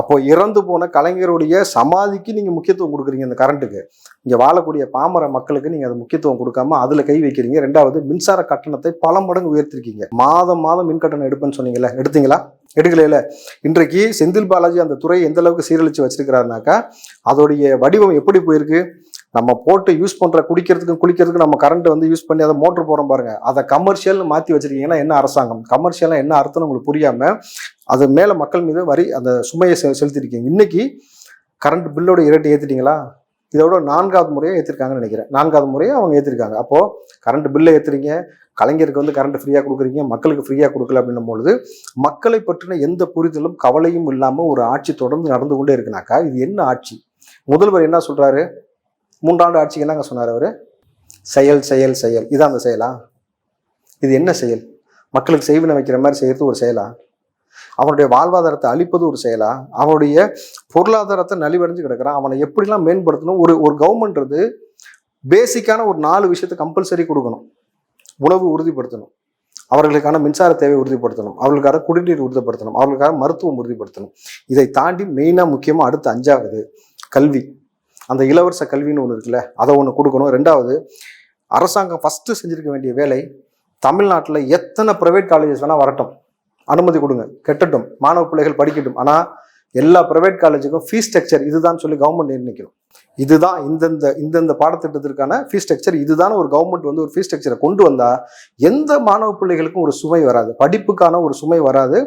அப்போ இறந்து போன கலைஞருடைய சமாதிக்கு நீங்கள் முக்கியத்துவம் கொடுக்குறீங்க இந்த கரண்ட்டுக்கு இங்கே வாழக்கூடிய பாமர மக்களுக்கு நீங்கள் அது முக்கியத்துவம் கொடுக்காம அதில் கை வைக்கிறீங்க. ரெண்டாவது மின்சார கட்டணத்தை பல மடங்கு உயர்த்திருக்கீங்க. மாதம் மாதம் மின் கட்டணம் எடுப்பேன்னு சொன்னீங்கல்ல எடுத்தீங்களா? எடுக்கலையில. இன்றைக்கு செந்தில் பாலாஜி அந்த துறையை எந்த அளவுக்கு சீரழிச்சு வச்சிருக்கிறாருனாக்கா அதோடைய வடிவம் எப்படி போயிருக்கு? நம்ம போட்டு யூஸ் பண்ற குடிக்கிறதுக்கும் குளிக்கிறதுக்கும் நம்ம கரண்ட் வந்து யூஸ் பண்ணி அதை மோட்டர் போறோம் பாருங்க. அதை கமர்ஷியல்னு மாத்தி வச்சிருக்கீங்கன்னா என்ன அரசாங்கம்? கமர்ஷியலா என்ன அர்த்தம்னு உங்களுக்கு புரியாம அது மேல மக்கள் மீது வரி அந்த சுமையை செ- செலுத்திருக்கீங்க. இன்னைக்கு கரண்ட் பில்லோட இரட்டை ஏத்திட்டீங்களா? இதோட நான்காவது முறையாக ஏற்றிருக்காங்கன்னு நினைக்கிறேன். நான்காவது முறையாக அவங்க ஏற்றிருக்காங்க அப்போது கரண்ட் பில்லை ஏற்றுறீங்க கலைஞருக்கு வந்து கரண்ட் ஃப்ரீயாக கொடுக்குறீங்க மக்களுக்கு ஃப்ரீயாக கொடுக்கல அப்படின்னும் பொழுது மக்களை பற்றின எந்த புரிதலும் கவலையும் இல்லாமல் ஒரு ஆட்சி தொடர்ந்து நடந்து கொண்டே இருக்குனாக்கா இது என்ன ஆட்சி? முதல்வர் என்ன சொல்கிறாரு மூன்றாண்டு ஆட்சிக்கு என்னங்க சொன்னார் அவர்? செயல் செயல் செயல். இதான் அந்த செயலா? இது என்ன செயல்? மக்களுக்கு செய்வினை வைக்கிற மாதிரி செய்கிறது ஒரு செயலா? அவனுடைய வாழ்வாதாரத்தை அழிப்பது ஒரு செயலா? அவனுடைய பொருளாதாரத்தை நலிவடைஞ்சு கிடக்கிறான். அவனை எப்படிலாம் மேம்படுத்தணும்? ஒரு ஒரு கவர்மெண்ட்றது பேசிக்கான ஒரு நாலு விஷயத்தை கம்பல்சரி கொடுக்கணும். உணவு உறுதிப்படுத்தணும். அவர்களுக்கான மின்சார தேவை உறுதிப்படுத்தணும். அவர்களுக்கான குடிநீர் உறுதிப்படுத்தணும். அவர்களுக்கான மருத்துவம் உறுதிப்படுத்தணும். இதை தாண்டி மெயினாக முக்கியமாக அடுத்து அஞ்சாவது கல்வி. அந்த இலவச கல்வின்னு ஒன்று இருக்குல்ல அதை ஒன்று கொடுக்கணும். ரெண்டாவது அரசாங்கம் ஃபஸ்ட்டு செஞ்சிருக்க வேண்டிய வேலை தமிழ்நாட்டில் எத்தனை ப்ரைவேட் காலேஜஸ் வேணால் வரட்டும். அனுமதி கொடுங்க. கெட்டட்டும். மாணவ பிள்ளைகள் படிக்கட்டும். ஆனால் எல்லா ப்ரைவேட் காலேஜுக்கும் ஃபீஸ் ஸ்ட்ரக்சர் இதுதான் சொல்லி கவர்மெண்ட் நிர்ணயிக்கணும் இதுதான் இந்தந்த இந்தந்த பாடத்திட்டத்திற்கான ஃபீஸ் ஸ்ட்ரக்சர் இதுதான் ஒரு கவர்மெண்ட் வந்து ஒரு ஃபீஸ் ஸ்ட்ரக்சரை கொண்டு வந்தா எந்த மாணவ பிள்ளைகளுக்கும் ஒரு சுமை வராது. படிப்புக்கான ஒரு சுமை வராது.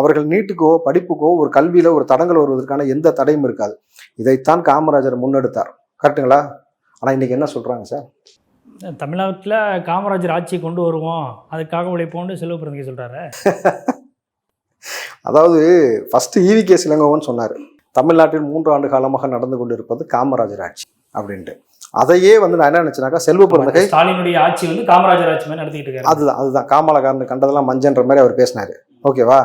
அவர்கள் நீட்டுக்கோ படிப்புக்கோ ஒரு கல்வியில ஒரு தடங்கள் வருவதற்கான எந்த தடையும் இருக்காது. இதைத்தான் காமராஜர் முன்னெடுத்தார். கரெக்ட்டுங்களா ஆனா இன்னைக்கு என்ன சொல்றாங்க சார் தமிழ்நாட்டில் காமராஜர் ஆட்சி கொண்டு வருவோம். அதுக்காக உழைப்போம்னு செல்வ பிறந்தகை சொல்கிறாரு அதாவது ஃபர்ஸ்ட் ஈவி கே இளங்கோவன் சொன்னார் தமிழ்நாட்டில் மூன்று ஆண்டு காலமாக நடந்து கொண்டிருப்பது காமராஜர் ஆட்சி அப்படின்ட்டு. அதையே வந்து நான் என்ன நினைச்சேனாக்கா செல்வ பிறந்தகை ஸ்டாலினுடைய ஆட்சி வந்து காமராஜர் ஆட்சி மாதிரி நடத்திட்டு இருக்காரு. அதுதான் அதுதான். காமலகாரன் கண்டதெல்லாம் மஞ்சன்ற மாதிரி அவர் பேசினாரு. ஓகேவா?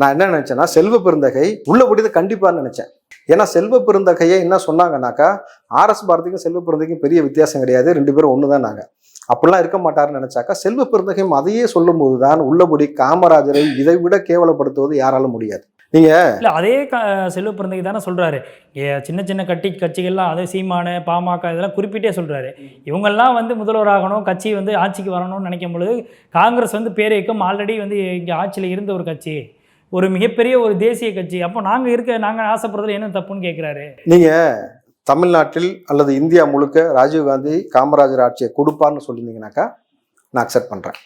நான் என்ன நினைச்சேன்னா செல்வ பெருந்தகை உள்ளபடிதை கண்டிப்பான்னு நினைச்சேன். ஏன்னா செல்வ பெருந்தகையை என்ன சொன்னாங்கன்னாக்கா ஆர்எஸ் பாரதிக்கும் செல்வ பெருந்தகைக்கும் பெரிய வித்தியாசம் கிடையாது. ரெண்டு பேரும் ஒன்று தான் நாங்கள் அப்படிலாம் இருக்க மாட்டாருன்னு நினைச்சாக்கா செல்வ பெருந்தகையும் அதையே சொல்லும்போது தான் உள்ளபடி காமராஜரை இதை விட கேவலப்படுத்துவது யாராலும் முடியாது. நீங்க இல்லை அதே க செல்வ பிறந்தகை தானே சொல்கிறாரு சின்ன சின்ன கட்டி கட்சிகள்லாம் அதே சீமானு பாமக இதெல்லாம் குறிப்பிட்டே சொல்கிறாரு இவங்கெல்லாம் வந்து முதல்வராகணும் கட்சி வந்து ஆட்சிக்கு வரணும்னு நினைக்கும் பொழுது காங்கிரஸ் வந்து பேரியக்கம் ஆல்ரெடி வந்து இங்கே ஆட்சியில் இருந்த ஒரு கட்சி. ஒரு மிகப்பெரிய ஒரு தேசிய கட்சி. அப்போ நாங்கள் இருக்க நாங்கள் ஆசைப்படுறதுல என்ன தப்புன்னு கேட்குறாரு நீங்க தமிழ்நாட்டில் அல்லது இந்தியா முழுக்க ராஜீவ்காந்தி காமராஜர் ஆட்சியை கொடுப்பார்னு சொல்லியிருந்தீங்கன்னாக்கா நான் அக்செப்ட் பண்ணுறேன்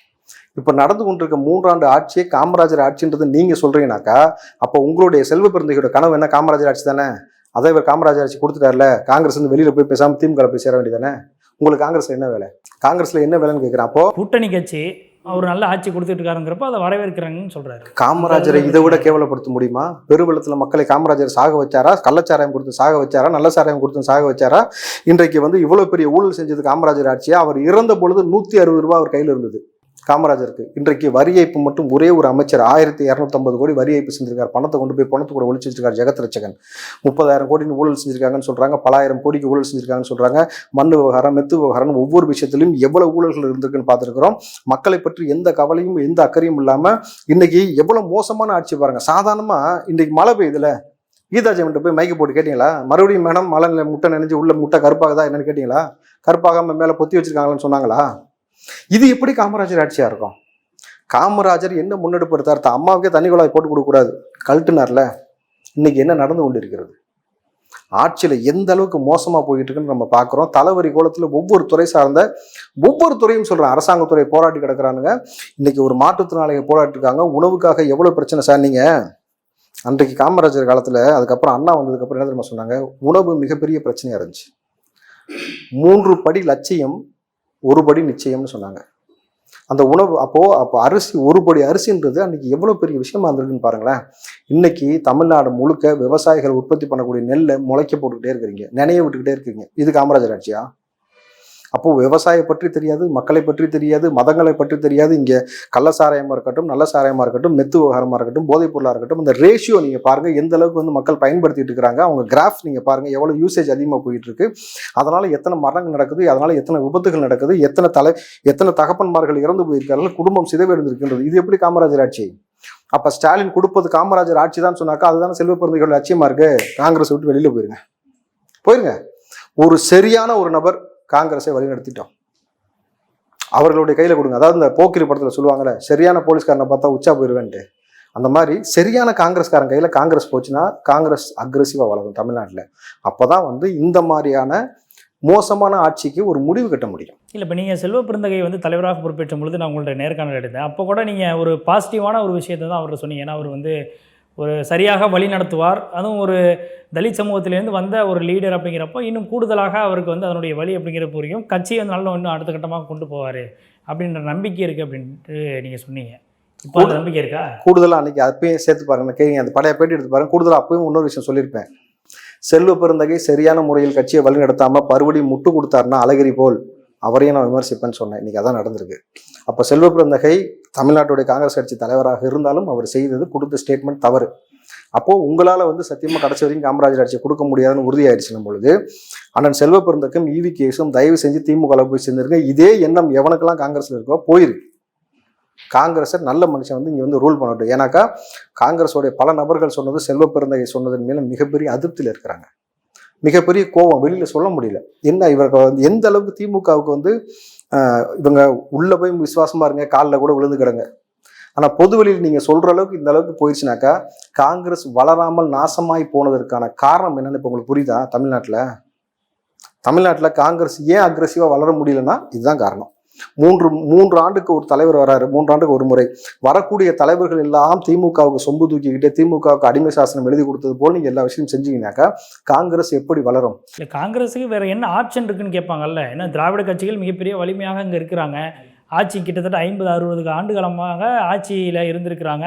இப்போ நடந்து கொண்டிருக்க மூன்றாண்டு ஆட்சியை காமராஜர் ஆட்சின்றது நீங்கள் சொல்கிறீங்கனாக்கா அப்போ உங்களுடைய செல்வ பிறந்தகையோட கனவு என்ன? காமராஜர் ஆட்சி தானே? அதை இவர் காமராஜர் ஆட்சி கொடுத்துட்டார்ல காங்கிரஸ் வந்து வெளியில் போய் பேசாமல் திமுக போய் சேர வேண்டியதானே உங்களுக்கு காங்கிரஸில் என்ன வேலை? காங்கிரஸில் என்ன வேலைன்னு கேட்குறேன் அப்போ கூட்டணி கட்சி அவர் நல்ல ஆட்சி கொடுத்துட்டு இருக்காருங்கிறப்ப அதை வரவேற்கிறாங்கன்னு சொல்கிறாரு காமராஜரை இதை விட கேவலப்படுத்த முடியுமா? பெருவெள்ளத்தில் மக்களை காமராஜர் சாக வச்சாரா? கள்ளச்சாராயம் கொடுத்து சாக வச்சாரா? நல்ல சாராயம் கொடுத்து சாக வச்சாரா? இன்றைக்கு வந்து இவ்வளோ பெரிய ஊழல் செஞ்சது காமராஜர் ஆட்சியா? அவர் இறந்த பொழுது நூற்றி அறுபது ரூபாய் அவர் கையில் இருந்தது. காமராஜருக்கு. இன்றைக்கு வரி ஏய்ப்பு மட்டும் ஒரே ஒரு அமைச்சர் ஆயிரத்தி இரநூத்தம்பது கோடி வரி ஏய்ப்பு செஞ்சிருக்காரு. பணத்தை கொண்டு போய் பணத்தை கூட ஒழிச்சு வச்சிருக்காரு ஜெகத் ரட்சகன் முப்பதாயிரம் கோடின்னு ஊழல் செஞ்சிருக்காங்கன்னு சொல்றாங்க. பலாயிரம் கோடிக்கு ஊழல் செஞ்சிருக்காங்கன்னு சொல்றாங்க. மண் விவகாரம் மெத்து விவகாரம் ஒவ்வொரு விஷயத்திலும் எவ்வளவு ஊழல்கள் இருந்திருக்குன்னு பார்த்துருக்கிறோம். மக்களை பற்றி எந்த கவலையும் எந்த அக்கறையும் இல்லாம இன்னைக்கு எவ்வளவு மோசமான ஆட்சி பாருங்க. சாதாரணமா இன்னைக்கு மழை பெய்யுதுல. கீதா ஜெயமன்ட்ட போய் மைக்கு போட்டு கேட்டீங்களா? மறுபடியும் மேடம் மழை முட்டை நினைஞ்சு உள்ள முட்டை கருப்பாகுதா என்னன்னு கேட்டீங்களா? கருப்பாகாம மேல பொத்தி வச்சிருக்காங்களான்னு சொன்னாங்களா? இது எப்படி காமராஜர் ஆட்சியா இருக்கும்? காமராஜர் என்ன முன்னெடுப்பு எடுத்தார்? தான் அம்மாவுக்கே தண்ணி குழாய் போட்டு கொடுக்கக்கூடாது. கழட்டுனார்ல. இன்னைக்கு என்ன நடந்து கொண்டு இருக்கிறது ஆட்சியில் எந்த அளவுக்கு மோசமாக போயிட்டு இருக்குன்னு நம்ம பார்க்குறோம். தலைவரி கோலத்தில் ஒவ்வொரு துறை சார்ந்த ஒவ்வொரு துறையும் சொல்கிறேன் அரசாங்கத்துறை போராட்டி கிடக்குறானுங்க. இன்னைக்கு ஒரு மாற்றுத்திறனாளிகள் போராட்டிருக்காங்க. உணவுக்காக எவ்வளோ பிரச்சனை சார் நீங்கள் அன்றைக்கு காமராஜர் காலத்தில் அதுக்கப்புறம் அண்ணா வந்ததுக்கப்புறம் என்ன தெரியுமா சொன்னாங்க? உணவு மிகப்பெரிய பிரச்சனையாக இருந்துச்சு. மூன்று படி லட்சியம் ஒரு படி நிச்சயம்னு சொன்னாங்க. அந்த உணவு அப்போது அப்போ அரிசி ஒரு படி அரிசின்றது அன்னைக்கு எவ்வளோ பெரிய விஷயமா இருந்திருக்குன்னு பாருங்களேன். இன்றைக்கி தமிழ்நாடு முழுக்க விவசாயிகள் உற்பத்தி பண்ணக்கூடிய நெல்லை முளைக்க போட்டுக்கிட்டே இருக்கிறீங்க. நினைய விட்டுக்கிட்டே இருக்கிறீங்க இது காமராஜர் ஆட்சியா? அப்போ விவசாயம் பற்றி தெரியாது மக்களை பற்றி தெரியாது மதங்களை பற்றி தெரியாது. இங்கே கள்ள சாராயமாக இருக்கட்டும் நல்ல சாராயமாக இருக்கட்டும் மெத்து விவகாரமாக இருக்கட்டும் போதைப் பொருளாக இருக்கட்டும் இந்த ரேஷியோ நீங்கள் பாருங்கள் எந்த அளவுக்கு வந்து மக்கள் பயன்படுத்திட்டு இருக்கிறாங்க அவங்க கிராஃப் நீங்கள் பாருங்கள் எவ்வளோ யூசேஜ் அதிகமாக போயிட்டு இருக்கு. அதனால் எத்தனை மரணங்கள் நடக்குது அதனால் எத்தனை விபத்துகள் நடக்குது எத்தனை தலை எத்தனை தகப்பன்மார்கள் இறந்து போயிருக்கார்கள் குடும்பம் சிதைவடைந்திருக்கின்றது. இது எப்படி காமராஜர் ஆட்சி? அப்போ ஸ்டாலின் கொடுப்பது காமராஜர் ஆட்சி தான் சொன்னாக்கா அதுதானே செல்வ பிறந்தகள் லட்சியமா இருக்கு? காங்கிரஸ் விட்டு வெளியில் போயிருங்க. போயிருங்க. ஒரு சரியான ஒரு நபர் காங்கிரஸை வழிநடத்திட்டோம். அவர்களுடைய கையில் கொடுங்க. அதாவது இந்த போக்கிரி படத்தில் சொல்லுவாங்கல்ல சரியான போலீஸ்காரனை பார்த்தா உச்சா போயிடுவேன்ட்டு அந்த மாதிரி சரியான காங்கிரஸ்காரன் கையில் காங்கிரஸ் போச்சுன்னா காங்கிரஸ் அக்ரெசிவாக வளரும் தமிழ்நாட்டில். அப்போ தான் வந்து இந்த மாதிரியான மோசமான ஆட்சிக்கு ஒரு முடிவு கட்ட முடியும். இல்லை இப்போ நீங்கள் செல்வ பிறந்தகை வந்து தலைவராக பொறுப்பேற்றும் பொழுது நான் உங்கள்ட்ட நேர்காணல் எடுத்தேன். அப்போ கூட நீங்கள் ஒரு பாசிட்டிவான ஒரு விஷயத்தை தான் அவர்கிட்ட சொன்னீங்க. ஏன்னா அவர் வந்து ஒரு சரியாக வழி நடத்துவார். அதுவும் ஒரு தலித் சமூகத்திலேருந்து வந்த ஒரு லீடர் அப்படிங்கிறப்போ இன்னும் கூடுதலாக அவருக்கு வந்து அதனுடைய வழி அப்படிங்கிற புரியும். கட்சியை வந்து நல்ல இன்னும் அடுத்த கட்டமாக கொண்டு போவார் அப்படின்ற நம்பிக்கை இருக்குது அப்படின்ட்டு நீங்கள் சொன்னீங்க. இப்போ நம்பிக்கை இருக்கா? கூடுதலாக அன்னைக்கு அப்பயும் சேர்த்து பாருங்க கேங்க அந்த பழைய பேட்டி எடுத்து பாருங்க. கூடுதலாக அப்பயும் இன்னொரு விஷயம் சொல்லியிருப்பேன். செல்வ பெருந்தகை சரியான முறையில் கட்சியை வழிநடத்தாம மறுபடியும் முட்டு கொடுத்தாருன்னா அழகிரி போல். அவரையும் நான் விமர்சிப்பேன்னு சொன்னேன். இன்னைக்கு அதான் நடந்திருக்கு. அப்போ செல்வ பெருந்தகை தமிழ்நாட்டுடைய காங்கிரஸ் கட்சி தலைவராக இருந்தாலும் அவர் செய்தது கொடுத்த ஸ்டேட்மெண்ட் தவறு. அப்போது உங்களால் வந்து சத்தியமாக கடைசி வரைக்கும் காமராஜர் ஆட்சியை கொடுக்க முடியாதுன்னு உறுதியாயிடுச்சுன்னும் பொழுது அண்ணன் செல்வ பிறந்தக்கும் ஈவி கேஸும் தயவு செஞ்சு திமுக போய் சேர்ந்துருங்க. இதே எண்ணம் எவனுக்கெல்லாம் காங்கிரஸில் இருக்கோ போயிருக்கு காங்கிரஸை நல்ல மனுஷன் வந்து இங்கே வந்து ரூல் பண்ணட்டும். ஏன்னாக்கா காங்கிரஸோடைய பல நபர்கள் சொன்னது செல்வ பிறந்தகை சொன்னதன் மேலும் மிகப்பெரிய அதிருப்தியில் இருக்கிறாங்க. மிகப்பெரிய கோபம் வெளியில் சொல்ல முடியல. என்ன இவருக்கு வந்து எந்த அளவுக்கு திமுகவுக்கு வந்து இவங்க உள்ள போய் விசுவாசமா இருங்க காலில் கூட விழுந்து கிடங்க. ஆனால் பொது நீங்கள் நீங்க சொல்ற அளவுக்கு இந்த அளவுக்கு போயிடுச்சுனாக்கா காங்கிரஸ் வளராமல் நாசமாய் போனதற்கான காரணம் என்னன்னு இப்போ உங்களுக்கு புரியுதா தமிழ்நாட்டில்? தமிழ்நாட்டில் காங்கிரஸ் ஏன் அக்ரஸிவாக வளர முடியலன்னா இதுதான் காரணம். மூன்று மூன்று ஆண்டுக்கு ஒரு தலைவர் வராரு மூன்று ஆண்டுக்கு ஒரு முறை. வரக்கூடிய தலைவர்கள் எல்லாம் திமுகவுக்கு சொம்பு தூக்கிக்கிட்டு திமுகவுக்கு அடிமை சாசனம் எழுதி கொடுத்தது போல் நீங்க எல்லா விஷயம் செஞ்சீங்கன்னாக்கா காங்கிரஸ் எப்படி வளரும்? இல்லை காங்கிரஸுக்கு வேறு என்ன ஆப்ஷன் இருக்குன்னு கேட்பாங்கல்ல? ஏன்னா திராவிட கட்சிகள் மிகப்பெரிய வலிமையாக இங்கே இருக்கிறாங்க. ஆட்சி கிட்டத்தட்ட ஐம்பது அறுபது ஆண்டு காலமாக ஆட்சியில் இருந்திருக்கிறாங்க.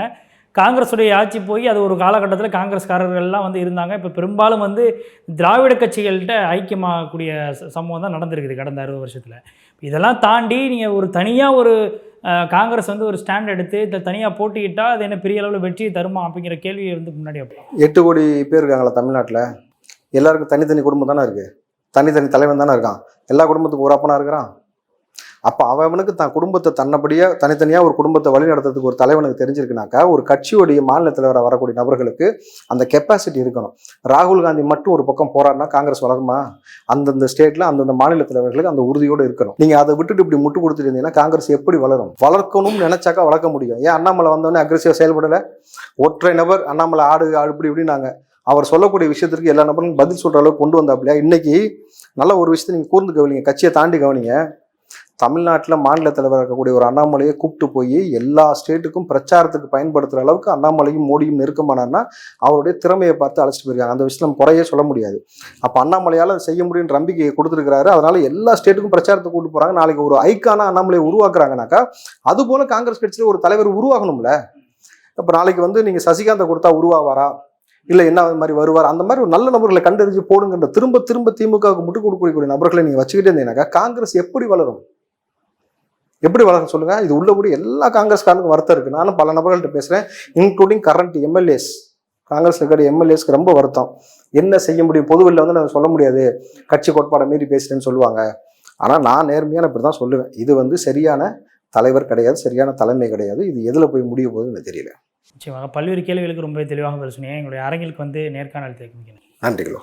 காங்கிரஸுடைய ஆட்சி போய் அது ஒரு காலகட்டத்தில் காங்கிரஸ்காரர்கள்லாம் வந்து இருந்தாங்க. இப்போ பெரும்பாலும் வந்து திராவிட கட்சிகள்கிட்ட ஐக்கியமாகக்கூடிய ச- சம்பவம் தான் நடந்திருக்குது கடந்த அறுபது வருஷத்தில். இதெல்லாம் தாண்டி நீங்கள் ஒரு தனியாக ஒரு காங்கிரஸ் வந்து ஒரு ஸ்டாண்ட் எடுத்து இதில் தனியாக போட்டிக்கிட்டால் அது என்ன பெரிய அளவில் வெற்றி தருமா அப்படிங்கிற கேள்வியை வந்து முன்னாடி வைப்போம் எட்டு கோடி பேர் இருக்காங்களா தமிழ்நாட்டில்? எல்லாருக்கும் தனித்தனி குடும்பம் தானே இருக்குது தனித்தனி தலைவன் தானே இருக்கான்? எல்லா குடும்பத்துக்கும் ஒரு அப்பனா இருக்கிறான்? அப்போ அவனுக்கு தான் குடும்பத்தை தன்னபடியாக தனித்தனியாக ஒரு குடும்பத்தை வழி நடத்துறதுக்கு ஒரு தலைவனுக்கு தெரிஞ்சிருக்குனாக்கா ஒரு கட்சியுடைய மாநில தலைவராக வரக்கூடிய நபர்களுக்கு அந்த கெப்பாசிட்டி இருக்கணும். ராகுல் காந்தி மட்டும் ஒரு பக்கம் போறாருன்னா காங்கிரஸ் வளருமா? அந்தந்த ஸ்டேட்டில் அந்தந்த மாநில தலைவர்களுக்கு அந்த உறுதியோடு இருக்கணும். நீங்கள் அதை விட்டுட்டு இப்படி முட்டு கொடுத்துட்டு இருந்தீங்கன்னா காங்கிரஸ் எப்படி வளரும்? வளர்க்கணும்னு நினைச்சாக்கா வளர்க்க முடியும். ஏன் அண்ணாமலை வந்தோடனே அக்ரெசிவாக செயல்படலை? ஒற்றை நபர் அண்ணாமலை ஆடு ஆடு இப்படி இப்படின்னாங்க. அவர் சொல்லக்கூடிய விஷயத்திற்கு எல்லா நபரும் பதில் சொல்கிற அளவுக்கு கொண்டு வந்தாப்லையா இன்னைக்கு நல்ல ஒரு விஷயத்தை நீங்கள் கூர்ந்து கவனிங்க. கட்சியை தாண்டி கவனிங்க. தமிழ்நாட்டில் மாநில தலைவர் இருக்கக்கூடிய ஒரு அண்ணாமலையை கூப்பிட்டு போய் எல்லா ஸ்டேட்டுக்கும் பிரச்சாரத்துக்கு பயன்படுத்துகிற அளவுக்கு அண்ணாமலையும் மோடியும் நெருக்கமானார்னா அவருடைய திறமையை பார்த்து அழைச்சிட்டு போயிருக்காங்க. அந்த விஷயம் நம்ம குறையே சொல்ல முடியாது. அப்போ அண்ணாமலையால் அதை செய்ய முடியுன்ற நம்பிக்கையை கொடுத்துருக்கிறாரு. அதனால எல்லா ஸ்டேட்டுக்கும் பிரச்சாரத்தை கூப்பிட்டு போகிறாங்க நாளைக்கு ஒரு ஐக்கான அண்ணாமலையை உருவாக்குறாங்கனாக்கா அதுபோல் காங்கிரஸ் கட்சியில் ஒரு தலைவர் உருவாகணும்ல. இப்போ நாளைக்கு வந்து நீங்கள் சசிகாந்தை கொடுத்தா உருவாவாரா? இல்லை என்ன மாதிரி வருவார்? அந்த மாதிரி ஒரு நல்ல நபர்களை கண்டறிஞ்சு போடுங்கன்ற திரும்ப திரும்ப திமுகவுக்கு முட்டு கொடுக்கக்கூடிய நபர்களை நீங்கள் வச்சுக்கிட்டே இருந்தீங்கன்னாக்கா காங்கிரஸ் எப்படி வளரும்? எப்படி வளரும் சொல்லுங்க? இது உள்ளபடி எல்லா காங்கிரஸ்காரனுக்கும் வருத்தம் இருக்கு. நானும் பல நபர்கள்ட்ட பேசுறேன். இன்க்ளூடிங் கரண்ட் எம்எல்ஏஸ் காங்கிரஸ் இருக்கிற எம்எல்ஏஸ்க்கு ரொம்ப வருத்தம். என்ன செய்ய முடியும்? பொதுவெளியில் வந்து நான் சொல்ல முடியாது. கட்சி கோட்பாடை மீறி பேசிட்டேன்னு சொல்லுவாங்க. ஆனால் நான் நேர்மையான இப்படி தான் சொல்லுவேன். இது வந்து சரியான தலைவர் கிடையாது. சரியான தலைமை கிடையாது. இது எதில் போய் முடிய போகுதுன்னு எனக்கு தெரியல. நிச்சயமாக. பல்வேறு கேள்விகளுக்கு ரொம்ப தெளிவாக பேசுனீங்க எங்களுடைய அரங்கிற்கு வந்து நேர்காணல் தேர்ந்தெடுக்கிறேன் நன்றிகளோ